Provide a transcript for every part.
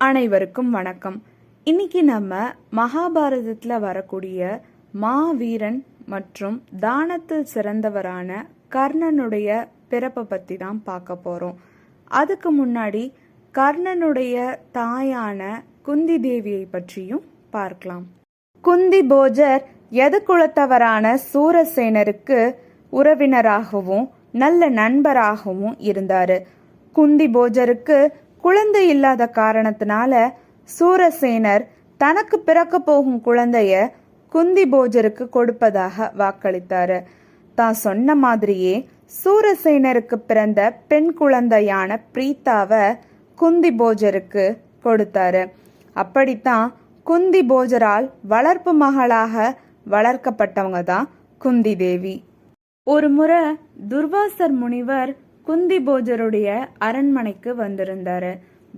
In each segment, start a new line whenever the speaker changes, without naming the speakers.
அனைவருக்கும் வணக்கம். இன்னைக்கு நம்ம மகாபாரதத்தில் வரக்கூடிய மாவீரன் மற்றும் தானத்தில் சிறந்தவரான கர்ணனுடைய பிறப்பை பற்றி தான் பார்க்க போகிறோம் அதுக்கு முன்னாடி கர்ணனுடைய தாயான குந்தி தேவியை பற்றியும் பார்க்கலாம். குந்தி போஜர் எது குலத்தவரான சூரசேனருக்கு உறவினராகவும் நல்ல நண்பராகவும் இருந்தாரு. குந்தி போஜருக்கு குழந்தை இல்லாத காரணத்தினால சூரசேனர் தனக்கு பிறக்க போகும் குழந்தைய குந்தி போஜருக்கு கொடுப்பதாக வாக்களித்தாரு. தான் சொன்ன மாதிரியே சூரசேனருக்கு பிறந்த பெண் குழந்தையான பிரீத்தாவை குந்தி போஜருக்கு கொடுத்தாரு. அப்படித்தான் குந்தி போஜரால் வளர்ப்பு மகளாக வளர்க்கப்பட்டவங்க தான் குந்தி தேவி. ஒரு முறை துர்வாசர் முனிவர் குந்தி போஜருடைய அரண்மனைக்கு வந்திருந்தாரு.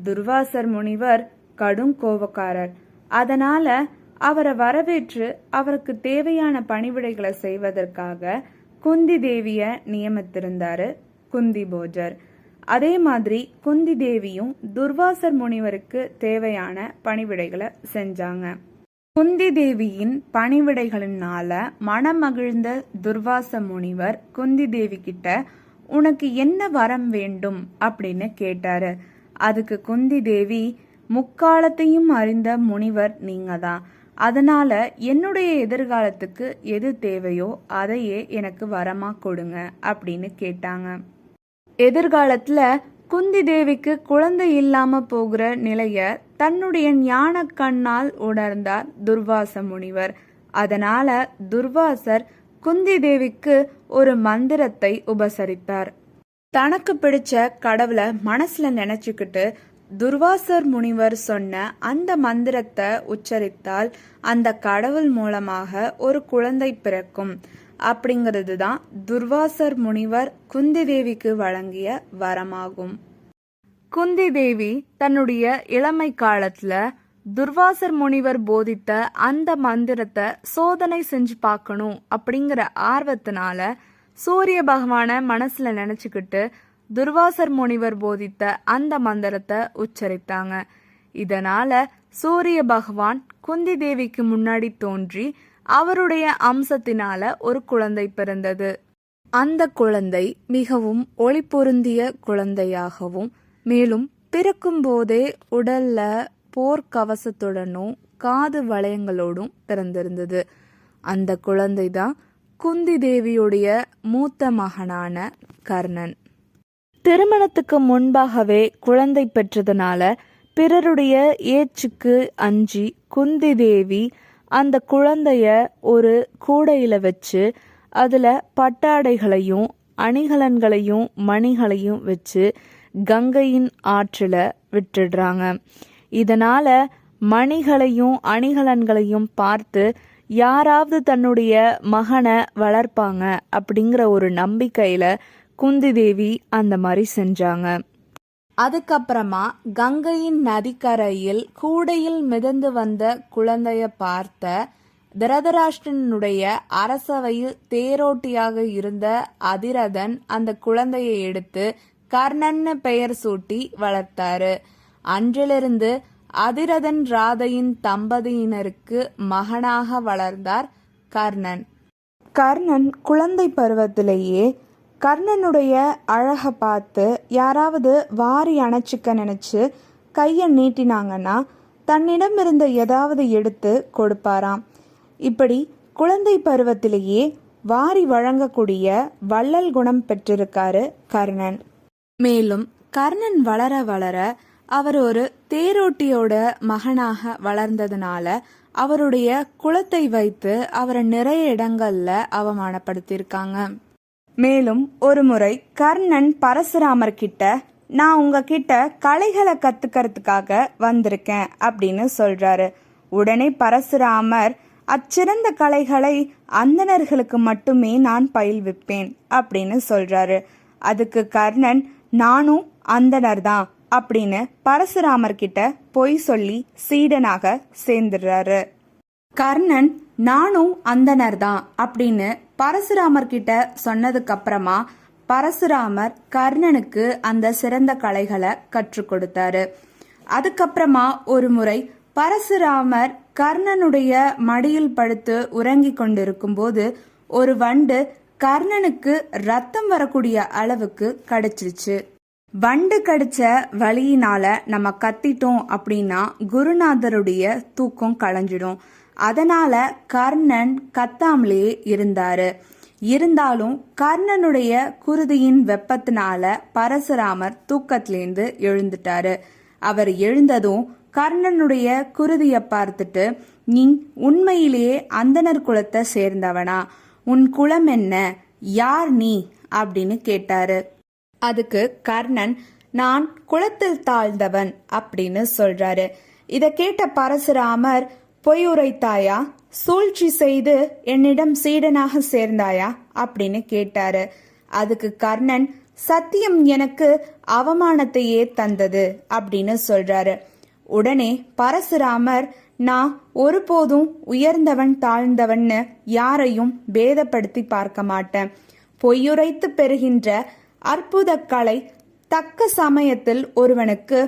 துர்வாசர் முனிவர் கடும் கோபக்காரர். அதனால அவரை வரவேற்று அவருக்கு தேவையான பணிவிடைகளை செய்வதற்காக குந்தி தேவிய நியமித்திருந்தாரு குந்தி போஜர் அதே மாதிரி குந்தி தேவியும் துர்வாசர் முனிவருக்கு தேவையான பணிவிடைகளை செஞ்சாங்க. குந்தி தேவியின் பணிவிடைகளினால மனமகிழ்ந்த துர்வாச முனிவர் குந்தி தேவி கிட்ட உனக்கு என்ன வரம் வேண்டும்? அப்படின்னு கேட்டாரு. அதுக்கு குந்தி தேவி முக்காலத்தையும் அறிந்த முனிவர் நீங்க தான் அதனால என்னுடைய எதிர்காலத்துக்கு எது தேவையோ அதையே எனக்கு வரமா கொடுங்க அப்படின்னு கேட்டாங்க. எதிர்காலத்துல குந்தி தேவிக்கு குழந்தை இல்லாம போகிற நிலைய தன்னுடைய ஞான கண்ணால் உணர்ந்தார் துர்வாச முனிவர். அதனால துர்வாசர் குந்தி தேவிக்கு ஒரு மந்திரத்தை உபசரித்தார். தனக்கு பிடிச்ச கடவுளை மனசுல நினைச்சுக்கிட்டு துர்வாசர் முனிவர் சொன்ன அந்த மந்திரத்தை உச்சரித்தால் அந்த கடவுள் மூலமாக ஒரு குழந்தை பிறக்கும். அப்படிங்கிறது தான் துர்வாசர் முனிவர் குந்தி தேவிக்கு வழங்கிய வரமாகும். குந்தி தேவி தன்னுடைய இளமை காலத்துல துர்வாசர் முனிவர் போதித்த அந்த மந்திரத்தை சோதனை செஞ்சு பார்க்கணும் அப்படிங்கிற ஆர்வத்தினால சூரிய பகவான மனசுல நினைச்சுக்கிட்டு துர்வாசர் முனிவர் போதித்த அந்த மந்திரத்தை உச்சரித்தாங்க. இதனால சூரிய பகவான் குந்தி தேவிக்கு முன்னாடி தோன்றி அவருடைய அம்சத்தினால ஒரு குழந்தை பிறந்தது. அந்த குழந்தை மிகவும் ஒளி பொருந்திய குழந்தையாகவும் மேலும் பிறக்கும் போதே உடல்ல போர்க்கவசத்துடனும் காது வளையங்களோடும் பிறந்திருந்தது. அந்த குழந்தை தான் குந்தி தேவியுடைய மூத்த மகனான கர்ணன். திருமணத்துக்கு முன்பாகவே குழந்தை பெற்றதுனால பிறருடைய ஏச்சுக்கு அஞ்சி குந்தி தேவி அந்த குழந்தைய ஒரு கூடையில வச்சு அதுல பட்டாடைகளையும் அணிகலன்களையும் மணிகளையும் வச்சு கங்கையின் ஆற்றில விட்டுடுறாங்க. இதனால மணிகளையும் அணிகலன்களையும் பார்த்து யாராவது தன்னுடைய மகனை வளர்ப்பாங்க அப்படிங்கிற ஒரு நம்பிக்கையில குந்தி தேவி அந்த மாதிரி செஞ்சாங்க. அதுக்கப்புறமா கங்கையின் நதிக்கரையில் கூடையில் மிதந்து வந்த குழந்தைய பார்த்த திரதராஷ்டனுடைய அரசவையில் தேரோட்டியாக இருந்த அதிரதன் அந்த குழந்தையை எடுத்து கர்ணன்னு பெயர் சூட்டி வளர்த்தாரு. அன்றிலிருந்து அதிரதன் ராதையின் தம்பதியினருக்கு மகனாக வளர்ந்தார் கர்ணன். கர்ணன் குழந்தை பருவத்திலேயே கர்ணனுடைய அழகை பார்த்து யாராவது வாரி அணைச்சிக்க நினைச்சு கையை நீட்டினாங்கன்னா தன்னிடம் இருந்த ஏதாவது எடுத்து கொடுப்பாராம். இப்படி குழந்தை பருவத்திலேயே வாரி வழங்கக்கூடிய வள்ளல் குணம் பெற்றிருக்காரு கர்ணன். மேலும் கர்ணன் வளர வளர அவர் ஒரு தேரோட்டியோட மகனாக வளர்ந்ததுனால அவருடைய குலத்தை வைத்து அவரை நிறைய இடங்கள்ல அவமானப்படுத்தியிருக்காங்க. மேலும் ஒரு முறை கர்ணன் பரசுராமர் கிட்ட நான் உங்ககிட்ட கலைகளை கத்துக்கிறதுக்காக வந்திருக்கேன் அப்படின்னு சொல்றாரு. உடனே பரசுராமர் அச்சிறந்த கலைகளை அந்தணர்களுக்கு மட்டுமே நான் பயில்விப்பேன் அப்படின்னு சொல்றாரு. அதுக்கு கர்ணன் நானும் அந்தனர் தான் அப்படின்னு பரசுராமர் கிட்ட பொய் சொல்லி சீடனாக சேர்ந்துடுறாரு. கர்ணன் நானும் அந்தனர் தான் அப்படின்னு பரசுராமர் கிட்ட சொன்னதுக்கு அப்புறமா பரசுராமர் கர்ணனுக்கு அந்த சிறந்த கலைகளை கற்றுக் கொடுத்தாரு. அதுக்கப்புறமா ஒரு முறை பரசுராமர் கர்ணனுடைய மடியில் படுத்து உறங்கிக் கொண்டிருக்கும்போது ஒரு வண்டு கர்ணனுக்கு ரத்தம் வரக்கூடிய அளவுக்கு கடிச்சிருச்சு. வண்டு கடிச்ச வழியினால நம்ம கத்திட்டோம் அப்படின்னா குருநாதருடைய தூக்கம் களைஞ்சிடும் அதனால கர்ணன் கத்தாமலே இருந்தாரு. இருந்தாலும் கர்ணனுடைய குருதியின் வெப்பத்தினால பரசுராமர் தூக்கத்திலேருந்து எழுந்துட்டாரு. அவர் எழுந்ததும் கர்ணனுடைய குருதியை பார்த்துட்டு நீ உண்மையிலேயே அந்தனர் குலத்தை சேர்ந்தவனா. உன் குலம் என்ன? யார் நீ? அப்படின்னு கேட்டாரு. அதுக்கு கர்ணன் நான் குளத்தில் தாழ்ந்தவன் அப்படின்னு சொல்றாரு. இத கேட்ட பரசுராமர் பொய் உரைத்தாயா? சூழ்ச்சி செய்து என்னிடம் சீடனாக சேர்ந்தாயா? அப்படின்னு கேட்டாரு. அதுக்கு கர்ணன் சத்தியம் எனக்கு அவமானத்தையே தந்தது அப்படின்னு சொல்றாரு. உடனே பரசுராமர் நான் ஒருபோதும் உயர்ந்தவன் தாழ்ந்தவன்னு யாரையும் பேதப்படுத்தி பார்க்க மாட்டேன். பொய்யுரைத்து பெறுகின்ற அற்புத கலை தக்க சமயத்தில் ஒருவனுக்கு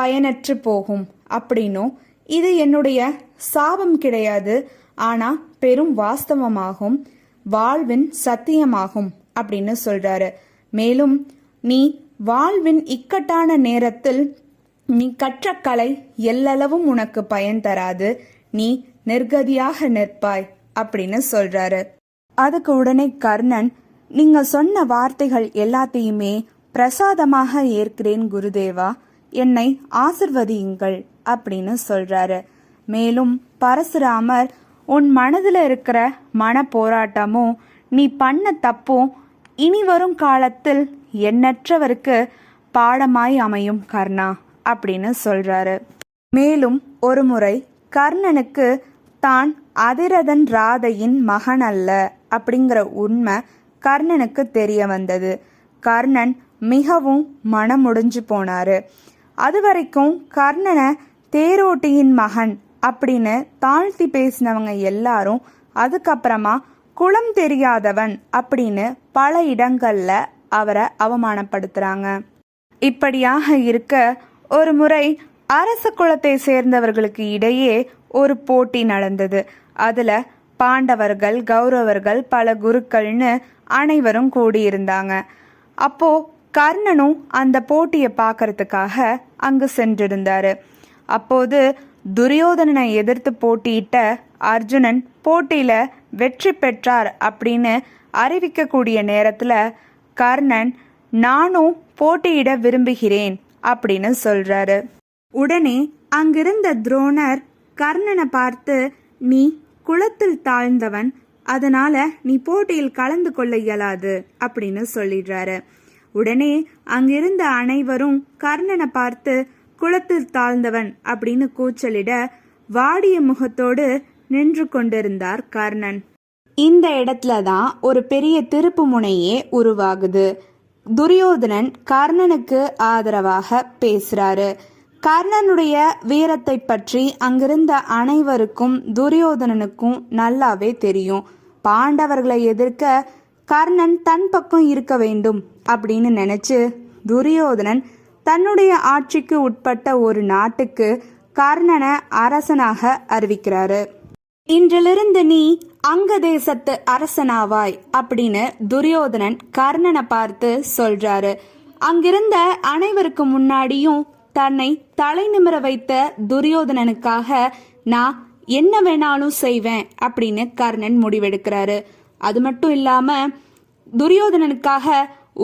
பயனற்று போகும். அப்படின்னும் இது என்னுடைய சாபம் கிடையாது ஆனா பெரும் வாஸ்தவமாகும் வாழ்வின் சத்தியமாகும் அப்படின்னு சொல்றாரு. மேலும் நீ வாழ்வின் இக்கட்டான நேரத்தில் நீ கற்ற கலை எல்லளவும் உனக்கு பயன் தராது நீ நிர்கதியாக நிற்பாய் அப்படின்னு சொல்றாரு. அதுக்கு உடனே கர்ணன் நீங்க சொன்ன வார்த்தைகள் எல்லாத்தையுமே பிரசாதமாக ஏற்கிறேன் குருதேவா. என்னை ஆசிர்வதியுங்கள் அப்படின்னு சொல்றாரு. மேலும் பரசுராமர் உன் மனதில் இருக்கிற மன போராட்டமும் நீ பண்ண தப்பும் இனி வரும் காலத்தில் எண்ணற்றவருக்கு பாடமாய் அமையும் கர்ணா அப்படின்னு சொல்றாரு. மேலும் ஒருமுறை கர்ணனுக்கு தான் அதிரதன் ராதையின் மகன் அல்ல அப்படிங்கிற உண்மை கர்ணனுக்கு தெரிய வந்தது. கர்ணன் மிகவும் மனமுடிஞ்சு போனாரு. அது வரைக்கும் கர்ணனை தேரோட்டியின் மகன் அப்படின்னு தாழ்த்தி பேசினவங்க எல்லாரும் அதுக்கப்புறமா குலம் தெரியாதவன் அப்படின்னு பல இடங்கள்ல அவரை அவமானப்படுத்துறாங்க. இப்படியாக இருக்க ஒரு முறை அரச குலத்தை சேர்ந்தவர்களுக்கு இடையே ஒரு போட்டி நடந்தது. அதுல பாண்டவர்கள் கௌரவர்கள் பல குருக்கள்னு அனைவரும் கூடியிருந்தாங்க. அப்போ கர்ணனும் அந்த போட்டியை பார்க்கறதுக்காக அங்கு சென்றிருந்தாரு. அப்போது துரியோதனனை எதிர்த்து போட்டியிட்ட அர்ஜுனன் போட்டியில வெற்றி பெற்றார் அப்படின்னு அறிவிக்கக்கூடிய நேரத்துல கர்ணன் நானும் போட்டியிட விரும்புகிறேன் அப்படின்னு சொல்றாரு. உடனே அங்கிருந்த துரோணர் கர்ணனை பார்த்து நீ குளத்தில் தாழ்ந்தவன் அதனால நீ போட்டியில் கலந்து கொள்ள இயலாது அப்படின்னு சொல்லிடுறாரு. உடனே அங்கிருந்த அனைவரும் கர்ணனை பார்த்து குளத்தில் தாழ்ந்தவன் அப்படின்னு கூச்சலிட வாடிய முகத்தோடு நின்று கொண்டிருந்தார் கர்ணன். இந்த இடத்துல தான் ஒரு பெரிய திருப்பு முனையே உருவாகுது. துரியோதனன் கர்ணனுக்கு ஆதரவாக பேசுறாரு. கர்ணனுடைய வீரத்தை பற்றி அங்கிருந்த அனைவருக்கும் துரியோதனனுக்கும் நல்லாவே தெரியும். பாண்டவர்களை எதிர்க்க கர்ணன் தன் பக்கம் இருக்க வேண்டும் அப்படின்னு நினைச்சு துரியோதனன் தன்னுடைய ஆட்சிக்கு உட்பட்ட ஒரு நாட்டுக்கு கர்ணனை அரசனாக அறிவிக்கிறாரு. இன்றிலிருந்து நீ அங்க தேசத்து அரசனாவாய் அப்படின்னு துரியோதனன் கர்ணனை பார்த்து சொல்றாரு. அங்கிருந்த அனைவருக்கு முன்னாடியும் தன்னை தலை நிமிர வைத்த துரியோதனனுக்காக நான் என்ன வேணாலும் செய்வேன் அப்படின்னு கர்ணன் முடிவெடுக்கிறாரு. அது மட்டும் இல்லாம துரியோதனனுக்காக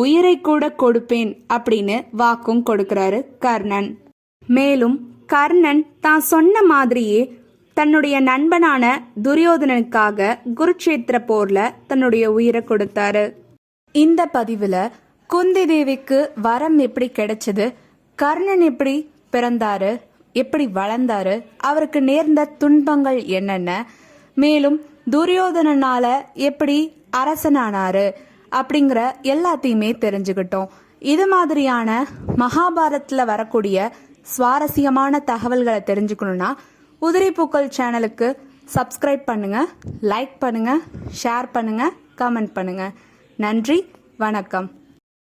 உயிரை கூட கொடுப்பேன் அப்படின்னு வாக்கும் கொடுக்கிறாரு கர்ணன். மேலும் கர்ணன் தான் சொன்ன மாதிரியே தன்னுடைய நண்பனான துரியோதனனுக்காக குருட்சேத்திர போர்ல தன்னுடைய உயிரை கொடுத்தாரு. இந்த பதிவுல குந்தி தேவிக்கு வரம் எப்படி கிடைச்சது? கர்ணன் எப்படி பிறந்தாரு? எப்படி வளர்ந்தாரு? அவருக்கு நேர்ந்த துன்பங்கள் என்னென்ன? மேலும் துரியோதனனால எப்படி அரசனானாரு? அப்படிங்கிற எல்லாத்தையுமே தெரிஞ்சுக்கிட்டோம். இது மாதிரியான மகாபாரத்தில் வரக்கூடிய சுவாரஸ்யமான தகவல்களை தெரிஞ்சுக்கணும்னா உதிரிப்பூக்கள் சேனலுக்கு சப்ஸ்கிரைப் பண்ணுங்க லைக் பண்ணுங்க ஷேர் பண்ணுங்க கமெண்ட் பண்ணுங்க. நன்றி வணக்கம்.